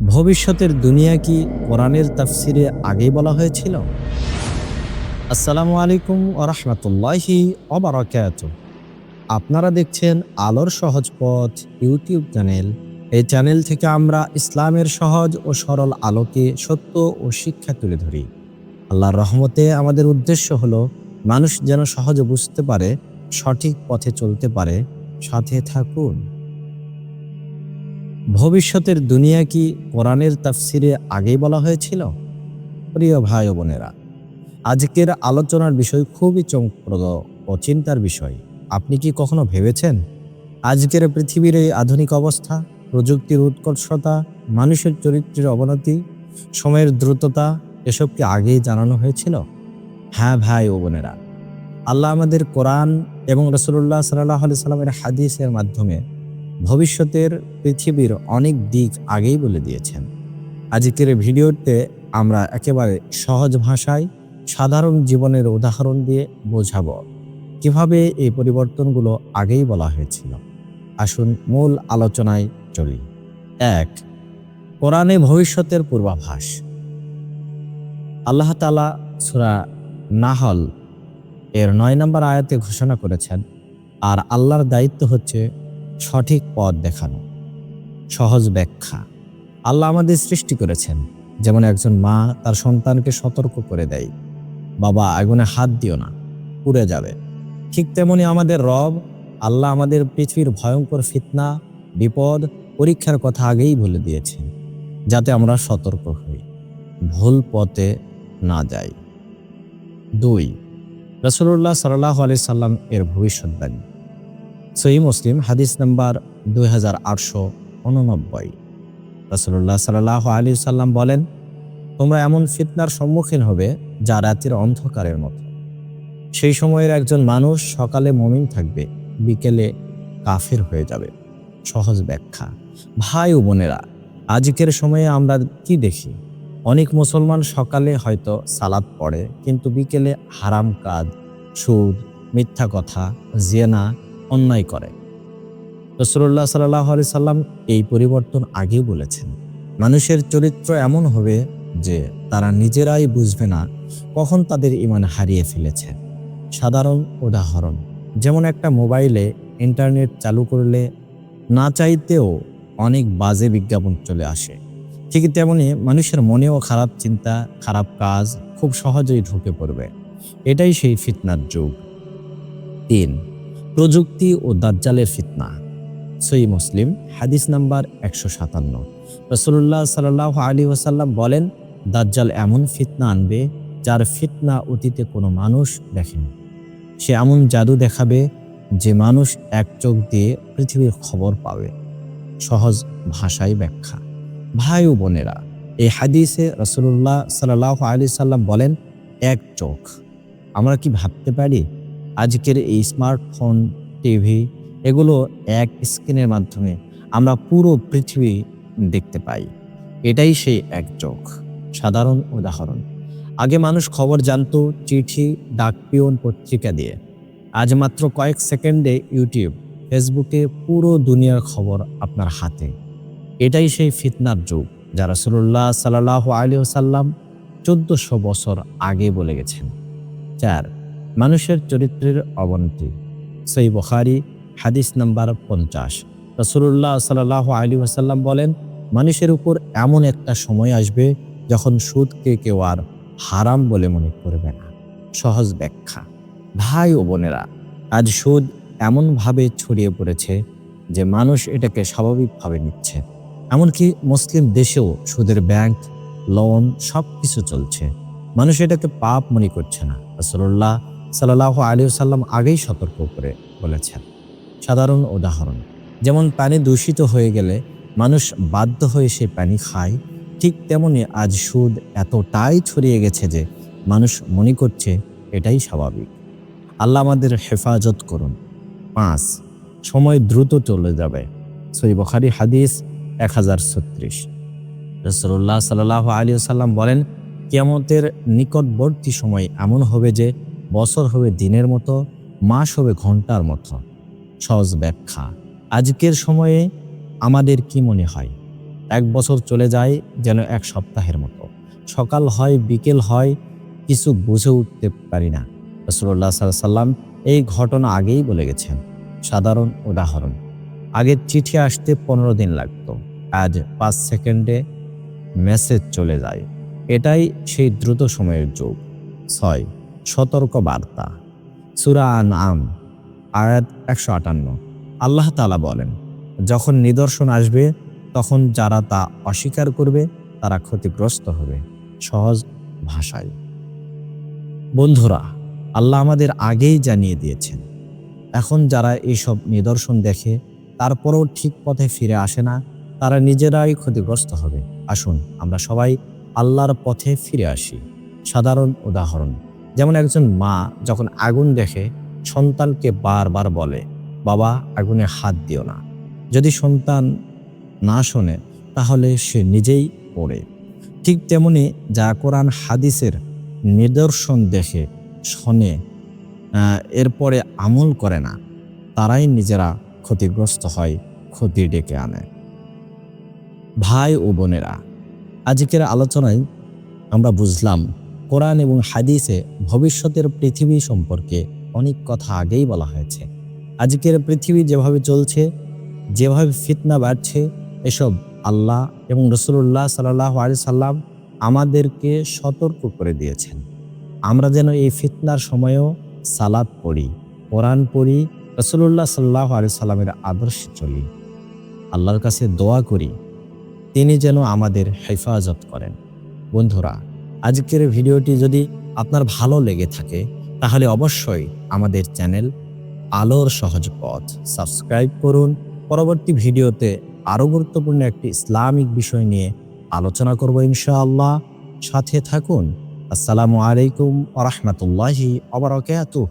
ভবিষ্যতের দুনিয়া কি কোরআনের তাফসিরে আগেই বলা হয়েছিল? আসসালামু আলাইকুম ওরহমতুল্লাহি অবরাকাত আপনারা দেখছেন আলোর সহজ পথ ইউটিউব চ্যানেল। এই চ্যানেল থেকে আমরা ইসলামের সহজ ও সরল আলোকে সত্য ও শিক্ষা তুলে ধরি। আল্লাহর রহমতে আমাদের উদ্দেশ্য হলো, মানুষ যেন সহজে বুঝতে পারে, সঠিক পথে চলতে পারে, সাথে থাকুন। ভবিষ্যতের দুনিয়া কি কোরআনের তাফসিরে আগেই বলা হয়েছিল? প্রিয় ভাই বোনেরা, আজকের আলোচনার বিষয় খুবই চমকপ্রদ ও চিন্তার বিষয়। আপনি কি কখনো ভেবেছেন আজকের পৃথিবীর এই আধুনিক অবস্থা, প্রযুক্তির উৎকর্ষতা, মানুষের চরিত্রের অবনতি, সময়ের দ্রুততা, এসব কি আগেই জানানো হয়েছিল? হ্যাঁ ভাই ও বোনেরা, আল্লাহ আমাদের কোরআন এবং রসুল্লাহ সাল্লাহ আলি সাল্লামের হাদিসের মাধ্যমে ভবিষ্যতের পৃথিবীর অনেক দিক আগেই বলে দিয়েছেন। আজকের ভিডিওতে আমরা একেবারে সহজ ভাষায় সাধারণ জীবনের উদাহরণ দিয়ে বোঝাব কীভাবে এই পরিবর্তনগুলো আগেই বলা হয়েছিল। আসুন মূল আলোচনায় চলি। এক, কোরআনে ভবিষ্যতের পূর্বাভাস। আল্লাহ তালা সুরা নাহল এর নয় নম্বর আয়াতে ঘোষণা করেছেন, আর আল্লাহর দায়িত্ব হচ্ছে সঠিক পথ দেখানো, সহজ ব্যাখ্যা। আল্লাহ আমাদের সৃষ্টি করেছেন, যেমন একজন মা তার সন্তানকে সতর্ক করে দেয়। বাবা আগুনে হাত দিও না, পুড়ে যাবে। ঠিক তেমনি আমাদের রব, আল্লাহ আমাদের পৃথিবীর ভয়ঙ্কর ফিতনা, বিপদ, পরীক্ষার কথা আগেই বলে দিয়েছেন, যাতে আমরা সতর্ক হই, ভুল পথে না যাই। দুই রসুল্লাহ সাল্লাহ আলি সাল্লাম এর ভবিষ্যৎবাণী। সহি মুসলিম, হাদিস নাম্বার দুই হাজার আটশো উননব্বই। সাল্লাহ আলী সাল্লাম বলেন, তোমরা এমন ফিতনার সম্মুখীন হবে যা রাতের অন্ধকারের মতো। সেই সময়ের একজন মানুষ সকালে মমিন থাকবে, বিকেলে কাফের হয়ে যাবে। সহজ ব্যাখ্যা। ভাই ও বোনেরা, আজকের সময়ে আমরা কি দেখি? অনেক মুসলমান সকালে হয়তো সালাদ পড়ে, কিন্তু বিকেলে হারাম কাজ, সুদ, মিথ্যা কথা, জেনা অন্যায় করে। রসুল্লাহ সাল্লাহ আলি সাল্লাম এই পরিবর্তন আগেই বলেছেন। মানুষের চরিত্র এমন হবে যে তারা নিজেরাই বুঝবে না কখন তাদের ইমান হারিয়ে ফেলেছে। সাধারণ উদাহরণ, যেমন একটা মোবাইলে ইন্টারনেট চালু করলে না চাইতেও অনেক বাজে বিজ্ঞাপন চলে আসে। ঠিক তেমনি মানুষের মনেও খারাপ চিন্তা, খারাপ কাজ খুব সহজেই ঢুকে পড়বে। এটাই সেই ফিতনার যুগ। তিন প্রযুক্তি ও দাজ্জালের ফিতনা। সই মুসলিম, হাদিস নাম্বার একশো সাতান্ন। রসুল্লাহ সাল্লাহ আলী ওসাল্লাম বলেন, দাজ্জাল এমন ফিতনা আনবে, যার ফিতনা অতীতে কোনো মানুষ দেখেনি। সে এমন জাদু দেখাবে, যে মানুষ এক চোখ দিয়ে পৃথিবীর খবর পাবে। সহজ ভাষায় ব্যাখ্যা। ভাই ও বোনেরা, এই হাদিসে রসুল্লাহ সাল্লাহ আলি সাল্লাম বলেন, এক চোখ। আমরা কি ভাবতে পারি আজকের এই স্মার্টফোন, টিভি এগুলো এক স্ক্রিনের মাধ্যমে আমরা পুরো পৃথিবী দেখতে পাই। এটাই সেই এক চোখ। সাধারণ উদাহরণ। আগে মানুষ খবর জানত, চিঠি ডাকপিয়ন পত্রিকা দিয়ে। আজ মাত্র কয়েক সেকেন্ডে ইউটিউব, ফেসবুকে পুরো দুনিয়ার খবর আপনার হাতে। এটাই সেই ফিতনার যুগ যা রসুল্লাহ সাল্লাহ আলী সাল্লাম চোদ্দশো বছর আগে বলে গেছেন। চার মানুষের চরিত্রের অবনতি। সই বখারি, হাদিস নাম্বার পঞ্চাশ। রসুল্লাহ সাল্লাহ আলী ওসাল্লাম বলেন, মানুষের উপর এমন একটা সময় আসবে যখন সুদকে কেউ আর হারাম বলে মনে করবে না। সহজ ব্যাখ্যা। ভাই ও বোনেরা, আজ সুদ এমনভাবে ছড়িয়ে পড়েছে যে মানুষ এটাকে স্বাভাবিকভাবে নিচ্ছে। এমনকি মুসলিম দেশেও সুদের ব্যাংক, লোন সব কিছু চলছে। মানুষ এটাকে পাপ মনে করছে না। রসল্লাহ সাল্লাহ আলী সাল্লাম আগেই সতর্ক করে বলেছেন। সাধারণ উদাহরণ, যেমন পানি দূষিত হয়ে গেলে মানুষ বাধ্য হয়ে সে পানি খায়, ঠিক তেমনি আজ সুদ এতটাই ছড়িয়ে গেছে যে মানুষ মনে করছে এটাই স্বাভাবিক। আল্লাহ আমাদের হেফাজত করুন। পাঁচ, সময় দ্রুত চলে যাবে। সই বখারি হাদিস এক হাজার ছত্রিশ। রসল্লাহ সাল্লাহ আলী সাল্লাম বলেন, কিয়ামতের নিকটবর্তী সময় এমন হবে যে বছর হবে দিনের মতো, মাস হবে ঘণ্টার মতো। সহজ ব্যাখ্যা। আজকের সময়ে আমাদের কি মনে হয়? এক বছর চলে যায় যেন এক সপ্তাহের মতো। সকাল হয়, বিকেল হয়, কিছু বুঝে উঠতে পারি না। রসুল্লাহ সাল্লাম এই ঘটনা আগেই বলে গেছেন। সাধারণ উদাহরণ। আগে চিঠি আসতে পনেরো দিন লাগতো। আজ পাঁচ সেকেন্ডে মেসেজ চলে যায়। এটাই সেই দ্রুত সময়ের যুগ। ছয় সতর্ক বার্তা সুরান আম আয়াত একশো আটান্ন। আল্লাহ তালা বলেন, যখন নিদর্শন আসবে, তখন যারা তা অস্বীকার করবে, তারা ক্ষতিগ্রস্ত হবে। সহজ ভাষায়। বন্ধুরা, আল্লাহ আমাদের আগেই জানিয়ে দিয়েছেন, এখন যারা এইসব নিদর্শন দেখে, তারপরেও ঠিক পথে ফিরে আসে না, তারা নিজেরাই ক্ষতিগ্রস্ত হবে। আসুন, আমরা সবাই আল্লাহর পথে ফিরে আসি। সাধারণ উদাহরণ যেমন একজন মা যখন আগুন দেখে, সন্তানকে বারবার বলে, বাবা, আগুনে হাত দিও না। যদি সন্তান না শোনে, তাহলে সে নিজেই পড়ে। ঠিক তেমনি যা কোরআন হাদিসের নিদর্শন দেখে, শোনে এরপরে আমল করে না, তারাই নিজেরা ক্ষতিগ্রস্ত হয়, ক্ষতি ডেকে আনে। ভাই ও বোনেরা, আজকের আলোচনায় আমরা বুঝলাম কোরআন এবং হাদিসে ভবিষ্যতের পৃথিবী সম্পর্কে অনেক কথা আগেই বলা হয়েছে। আজকের পৃথিবী যেভাবে চলছে, যেভাবে ফিতনা বাড়ছে, এসব আল্লাহ এবং রসুল্লাহ সাল্লাহ আলি সাল্লাম আমাদেরকে সতর্ক করে দিয়েছেন। আমরা যেন এই ফিতনার সময়েও সালাদ পড়ি, কোরআন পড়ি রসুল্লাহ সাল্লাহ আলি সাল্লামের আদর্শে চলি। আল্লাহর কাছে দোয়া করি, তিনি যেন আমাদের হেফাজত করেন। বন্ধুরা আজকের ভিডিওটি যদি আপনার ভালো লেগে থাকে, তাহলে অবশ্যই আমাদের চ্যানেল আলোর সহজ পথ সাবস্ক্রাইব করুন। পরবর্তী ভিডিওতে আরও গুরুত্বপূর্ণ একটি ইসলামিক বিষয় নিয়ে আলোচনা করব ইনশাআল্লাহ। সাথে থাকুন। আসসালামু আলাইকুম আ রহমতুল্লাহি আবরকাতুহ